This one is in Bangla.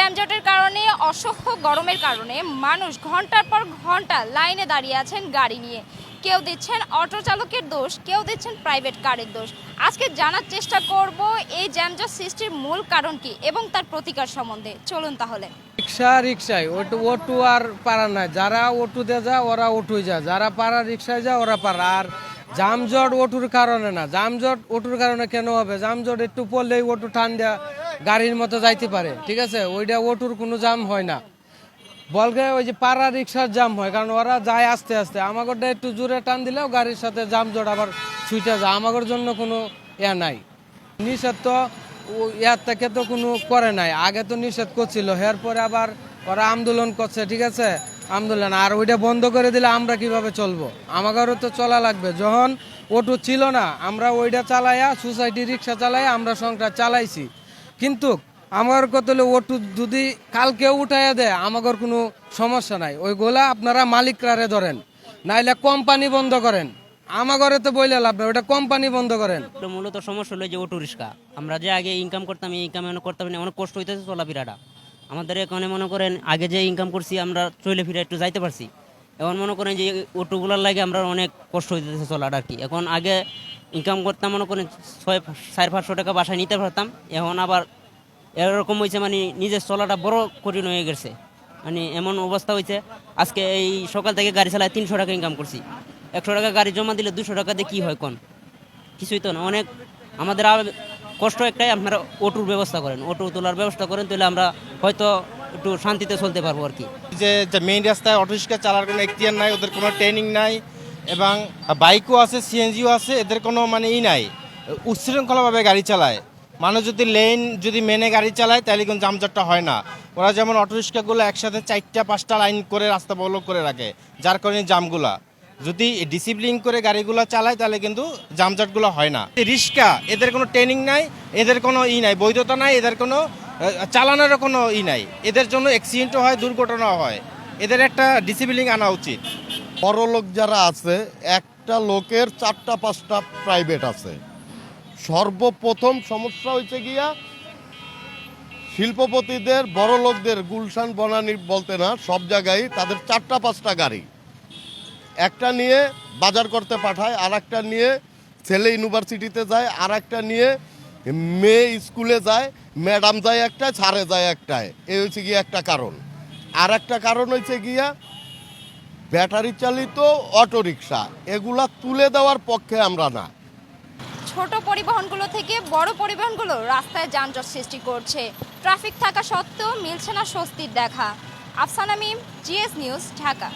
যানজটের কারণে, অসহ্য গরমের কারণে মানুষ ঘণ্টার পর ঘণ্টা লাইনে দাঁড়িয়ে আছেন গাড়ি নিয়ে। কেউ দিচ্ছেন অটো চালকের দোষ, কেউ দিচ্ছেন প্রাইভেট কারের দোষ। আজকে জানার চেষ্টা করব, এই যানজট সৃষ্টির মূল কারণ কি এবং তার প্রতিকার সম্বন্ধে। চলুন তাহলে। রিক্সা, রিক্সায়। ওটু ওটু আর পারা নাই যারা ওটুতে যা ওরা ওটুই যা যারা পারা রিক্সায় যা ওরা পারা আর জামজট ওটুর কারণে না। জামজট ওটুর কারণে কেন হবে? জামজট একটু পড়লেই ওটু ঠান্ডা। গাড়ির মতো যাইতে পারে, ঠিক আছে? ওইটা ওটুর কোনো জাম হয় না। বলগে ওই যে পাড়া রিক্সার জাম হয়, কারণ ওরা যায় আস্তে আস্তে। আমাগরটা একটু জোরে টান দিলেও গাড়ির সাথে জামজট আবার ছুটে যায়। আমাগর জন্য কোনো ইয়া নাই। নিষেধ তো ইয়ার থেকে তো কোনো করে নাই। আগে তো নিষেধ করছিল এর পরে আবার ওরা আন্দোলন করছে, ঠিক আছে? আন্দোলন। আর ওইটা বন্ধ করে দিলে আমরা কীভাবে চলবো? আমাদেরও তো চলা লাগবে। যখন অটো ছিল না, আমরা ওইটা চালাইয়া সোসাইটি রিক্সা চালাইয়া আমরা সংসার চালাইছি। কিন্তু আমার কত হলে ওটু যদি কালকে উঠাইয়া দেয় আমাদের কোনো সমস্যা নাই। ওইগুলা আপনারা মালিকরারে ধরেন, নাইলে কোম্পানি বন্ধ করেন। আমাগরে তো বইলে লাভ নাই ওটা কোম্পানি বন্ধ করেন। মূলত সমস্যা হলো যে অটো রিক্সা আমরা যে আগে ইনকাম করতাম, এই ইনকাম এখন করতাম না অনেক কষ্ট হইতেছে চলাফেরাটা। আমাদের এখানে মনে করেন, আগে যে ইনকাম করছি, আমরা চলে ফিরে একটু যাইতে পারছি। এখন মনে করেন যে অটোগুলোর লাগে আমরা অনেক কষ্ট হইতেছে চলাটা আর কি। এখন আগে ইনকাম করতাম, মনে করেন, ছয় সাড়ে পাঁচশো টাকা বাসায় নিতে পারতাম। এখন আবার এরকম হয়েছে মানে নিজের চলাটা বড় কঠিন হয়ে গেছে। মানে এমন অবস্থা হয়েছে আজকে এই সকাল থেকে গাড়ি চালায় তিনশো টাকা ইনকাম করছি। একশো টাকা গাড়ি জমা দিলে দুশো টাকা দিয়ে কী হয় কোন? কিছুই তো না। অনেক আমাদের কষ্ট একটাই, আপনারা অটোর ব্যবস্থা করেন। অটো তোলার ব্যবস্থা করেন, তাহলে আমরা হয়তো একটু শান্তিতে চলতে পারব আর কি। যে মেইন রাস্তায় অটো রিক্সা চালার কোনো এখতিয়ার নাই, ওদের কোনো ট্রেনিং নাই এবং বাইকও আছে সিএনজিও আছে, এদের কোনো মানে ই নাই। উচ্ছৃঙ্খলাভাবে গাড়ি চালায়। মানুষ যদি লেন যদি মেনে গাড়ি চালায়, তাহলে কিন্তু জামজটটা হয় না। ওরা যেমন অটো রিক্সাগুলো একসাথে চারটা, পাঁচটা লাইন করে রাস্তা বল করে রাখে, যার কারণে জামগুলা। যদি ডিসিপ্লিন করে গাড়িগুলো চালায়, তাহলে কিন্তু জামজটগুলো হয় না। রিক্সা, এদের কোনো ট্রেনিং নাই, এদের কোনো ই নাই, বৈধতা নাই, এদের কোনো চালানোরও কোনো ই নাই। এদের জন্য অ্যাক্সিডেন্টও হয়, দুর্ঘটনাও হয়। এদের একটা ডিসিপ্লিন আনা উচিত। বড় লোক যারা আছে, একটা লোকের চারটা, পাঁচটা প্রাইভেট আছে। সর্বপ্রথম সমস্যা হয়েছে গিয়া, শিল্পপতিদের, বড় লোকদের, গুলশান, বনানি বলতে না, সব জায়গায় তাদের চারটা, পাঁচটা গাড়ি। একটা নিয়ে বাজার করতে পাঠায় আর একটা নিয়ে ছেলে ইউনিভার্সিটিতে যায় আর একটা নিয়ে মেয়ে স্কুলে যায়, ম্যাডাম যায় একটায় ছাড়ে যায় একটায়। এই হচ্ছে গিয়ে একটা কারণ। আর একটা কারণ হচ্ছে গিয়া ব্যাটারি চালিত অটোরিকশা, এগুলা তুলে দেওয়ার পক্ষে আমরা না। ছোট পরিবহনগুলো থেকে বড় পরিবহনগুলো রাস্তায় যানজট সৃষ্টি করছে। ট্রাফিক থাকা সত্ত্বেও মিলছে না স্বস্তির দেখা। Afsana Mim GS news, Dhaka.